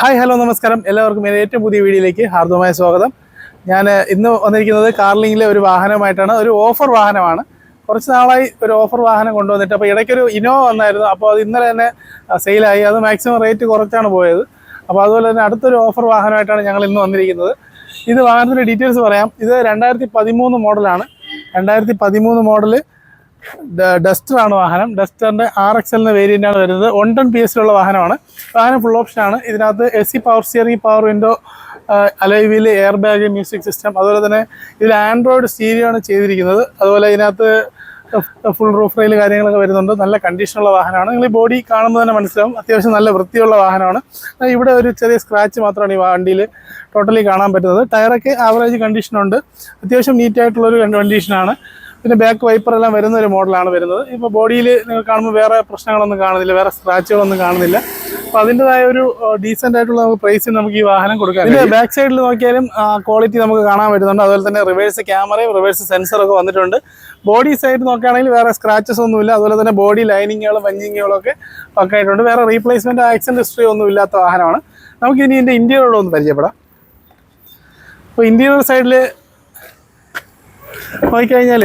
Hi hello നമസ്കാരം. എല്ലാവർക്കും എന്റെ ഏറ്റവും പുതിയ വീഡിയോയിലേക്ക് ഹാർദമായ സ്വാഗതം. ഞാൻ ഇന്ന് വന്നിരിക്കുന്നത് കാർലിങ്ങിലെ ഒരു വാഹനമായിട്ടാണ് ഒരു ഓഫർ വാഹനമാണ്. കുറച്ച് നാളായി ഒരു ഓഫർ വാഹനം കൊണ്ടുവന്നിട്ട് അപ്പോൾ ഇടയ്ക്കൊരു ഇനോവ വന്നായിരുന്നു. അപ്പോൾ അത് ഇന്നലെ തന്നെ സെയിലായി അത് മാക്സിമം റേറ്റ് കുറച്ചാണ് പോയത്. അപ്പോൾ അതുപോലെ തന്നെ അടുത്തൊരു ഓഫർ വാഹനമായിട്ടാണ് ഞങ്ങൾ ഇന്ന് വന്നിരിക്കുന്നത്. ഇത് വാഹനത്തിന്റെ ഡീറ്റെയിൽസ് പറയാം. ഇത് രണ്ടായിരത്തി പതിമൂന്ന് മോഡലാണ് രണ്ടായിരത്തി പതിമൂന്ന് മോഡൽ ഡസ്റ്റർ ആണ് വാഹനം. ഡസ്റ്ററിന്റെ ആർ എക്സ് എല്ലിന് വേരിയന്റ് ആണ് വരുന്നത്. വൺ ടെൻ പി എസിലുള്ള വാഹനമാണ്. വാഹനം ഫുൾ ഓപ്ഷൻ ആണ്. ഇതിനകത്ത് A C power steering power window alloy wheel air bag music system അതുപോലെ തന്നെ ഇതിൽ ആൻഡ്രോയിഡ് സ്റ്റീരിയോ ആണ് ചെയ്തിരിക്കുന്നത്. അതുപോലെ ഇതിനകത്ത് ഫുൾ റൂഫ് റെയിൽ കാര്യങ്ങളൊക്കെ വരുന്നുണ്ട്. നല്ല കണ്ടീഷനുള്ള വാഹനമാണ്. നിങ്ങൾ ഈ ബോഡി കാണുമ്പോൾ തന്നെ മനസ്സിലാവും. അത്യാവശ്യം നല്ല വൃത്തിയുള്ള വാഹനമാണ്. ഇവിടെ ഒരു ചെറിയ സ്ക്രാച്ച് മാത്രമാണ് ഈ വണ്ടിയിൽ ടോട്ടലി കാണാൻ പറ്റുന്നത്. ടയറൊക്കെ ആവറേജ് കണ്ടീഷനുണ്ട് അത്യാവശ്യം നീറ്റായിട്ടുള്ളൊരു കണ്ടീഷനാണ് പിന്നെ ബാക്ക് വൈപ്പർ എല്ലാം വരുന്ന ഒരു മോഡലാണ് വരുന്നത്. ഇപ്പോൾ ബോഡിയിൽ നിങ്ങൾ കാണുമ്പോൾ വേറെ പ്രശ്നങ്ങളൊന്നും കാണുന്നില്ല വേറെ സ്ക്രാച്ചുകളൊന്നും കാണുന്നില്ല. അപ്പോൾ അതിന്റെതായ ഒരു ഡീസന്റ് ആയിട്ടുള്ള നമുക്ക് പ്രൈസിൽ നമുക്ക് ഈ വാഹനം കൊടുക്കാം. ഇതിന്റെ ബാക്ക് സൈഡിൽ നോക്കിയാലും ക്വാളിറ്റി നമുക്ക് കാണാൻ പറ്റുന്നുണ്ട്. അതുപോലെ തന്നെ റിവേഴ്സ് ക്യാമറയും റിവേഴ്സ് സെൻസറൊക്കെ വന്നിട്ടുണ്ട്. ബോഡി സൈഡ് നോക്കുകയാണെങ്കിൽ വേറെ സ്ക്രാച്ചസ് ഒന്നുമില്ല അതുപോലെ തന്നെ ബോഡി ലൈനിങ്ങുകളും വഞ്ചിങ്ങുകളും ഒക്കെ പക്കായിട്ടുണ്ട്. വേറെ റീപ്ലേസ്മെന്റ് ആക്സിഡന്റ് ഹിസ്റ്ററി ഒന്നും ഇല്ലാത്ത വാഹനമാണ്. നമുക്ക് ഇനി ഇതിന്റെ ഇന്റീരിയറോട് ഒന്ന് പരിചയപ്പെടാം അപ്പോൾ ഇന്റീരിയർ സൈഡിൽ നോക്കിക്കഴിഞ്ഞാൽ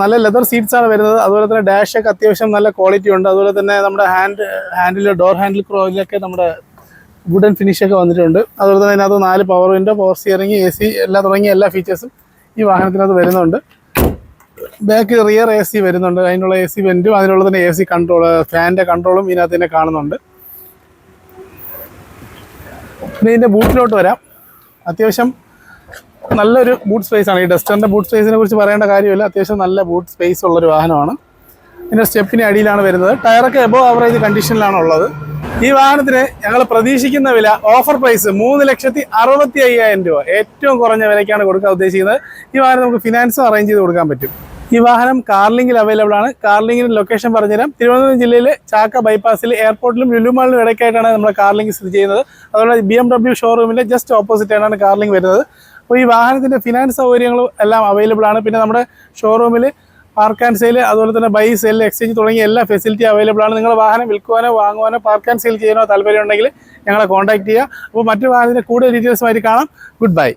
നല്ല ലെതർ സീറ്റ്സ് ആണ് വരുന്നത്. അതുപോലെ തന്നെ ഡാഷ് ഒക്കെ അത്യാവശ്യം നല്ല ക്വാളിറ്റി ഉണ്ട്. അതുപോലെ തന്നെ നമ്മുടെ ഹാൻഡ് ഹാൻഡിൽ ഡോർ ഹാൻഡിൽ ക്രോയിലൊക്കെ നമ്മുടെ വുഡൻ ഫിനിഷ് ഒക്കെ വന്നിട്ടുണ്ട്. അതുപോലെ തന്നെ അതിനകത്ത് നാല് power window power steering A C എല്ലാം തുടങ്ങിയ എല്ലാ ഫീച്ചേഴ്സും ഈ വാഹനത്തിനകത്ത് വരുന്നുണ്ട്. ബാക്ക് റിയർ എ സി വരുന്നുണ്ട്. അതിനുള്ള എ സി വെന്റും അതിനുള്ള തന്നെ എ സി കൺട്രോൾ ഫാനിന്റെ കൺട്രോളും ഇതിനകത്ത് തന്നെ കാണുന്നുണ്ട്. പിന്നെ ഇതിന്റെ ബൂട്ടിലോട്ട് വരാം. അത്യാവശ്യം നല്ലൊരു ബൂട്ട് സ്പേസ് ആണ്. ഈ ഡസ്റ്ററിന്റെ ബൂട്ട് സ്പേസിനെ കുറിച്ച് പറയേണ്ട കാര്യമില്ല. അത്യാവശ്യം നല്ല ബൂട്ട് സ്പേസ് ഉള്ളൊരു വാഹനമാണ്. ഇതിന്റെ സ്റ്റെപ്പിന് അടിയിലാണ് വരുന്നത്. ടയറൊക്കെ എബോ ആവറേജ് കണ്ടീഷനിലാണ് ഉള്ളത്. ഈ വാഹനത്തിന് ഞങ്ങൾ പ്രതീക്ഷിക്കുന്ന വില ഓഫർ പ്രൈസ് മൂന്ന് ലക്ഷത്തി അറുപത്തി അയ്യായിരം രൂപ. ഏറ്റവും കുറഞ്ഞ വിലയ്ക്കാണ് കൊടുക്കാൻ ഉദ്ദേശിക്കുന്നത്. ഈ വാഹനം നമുക്ക് ഫിനാൻസും അറേഞ്ച് ചെയ്ത് കൊടുക്കാൻ പറ്റും. ഈ വാഹനം കാർലിംഗിൽ അവൈലബിൾ ആണ്. കാർലിംഗിന് ലൊക്കേഷൻ പറഞ്ഞുതരാം. തിരുവനന്തപുരം ജില്ലയിലെ ചാക്ക ബൈപ്പാസിൽ എയർപോർട്ടിലും ലുലുമാളിലും ഇടയ്ക്കായിട്ടാണ് നമ്മുടെ കാർലിംഗ് സ്ഥിതി ചെയ്യുന്നത്. അതുപോലെ ബി എം ഡബ്ല്യു ഷോറൂമിന്റെ ജസ്റ്റ് ഓപ്പോസിറ്റ് ആണ് കാർലിംഗ് വരുന്നത്. അപ്പോൾ ഈ വാഹനത്തിന്റെ ഫിനാൻസ് സൗകര്യങ്ങളും എല്ലാം അവൈലബിൾ ആണ്. പിന്നെ നമ്മുടെ ഷോറൂമിൽ പാർക്ക് ആൻഡ് സെയിൽ അതുപോലെ തന്നെ ബൈ സെയിൽ എക്സ്ചേഞ്ച് തുടങ്ങിയ എല്ലാ ഫെസിലിറ്റി അവൈലബിൾ ആണ്. നിങ്ങൾ വാഹനം വിൽക്കുവാനോ വാങ്ങുവാനോ പാർക്ക് ആൻഡ് സെയിൽ ചെയ്യാനോ താല്പര്യം ഉണ്ടെങ്കിൽ ഞങ്ങളെ കോൺടാക്ട് ചെയ്യുക. അപ്പോൾ മറ്റു വാഹനത്തിന്റെ കൂടുതൽ ഡീറ്റെയിൽസുമായിട്ട് കാണാം. Good bye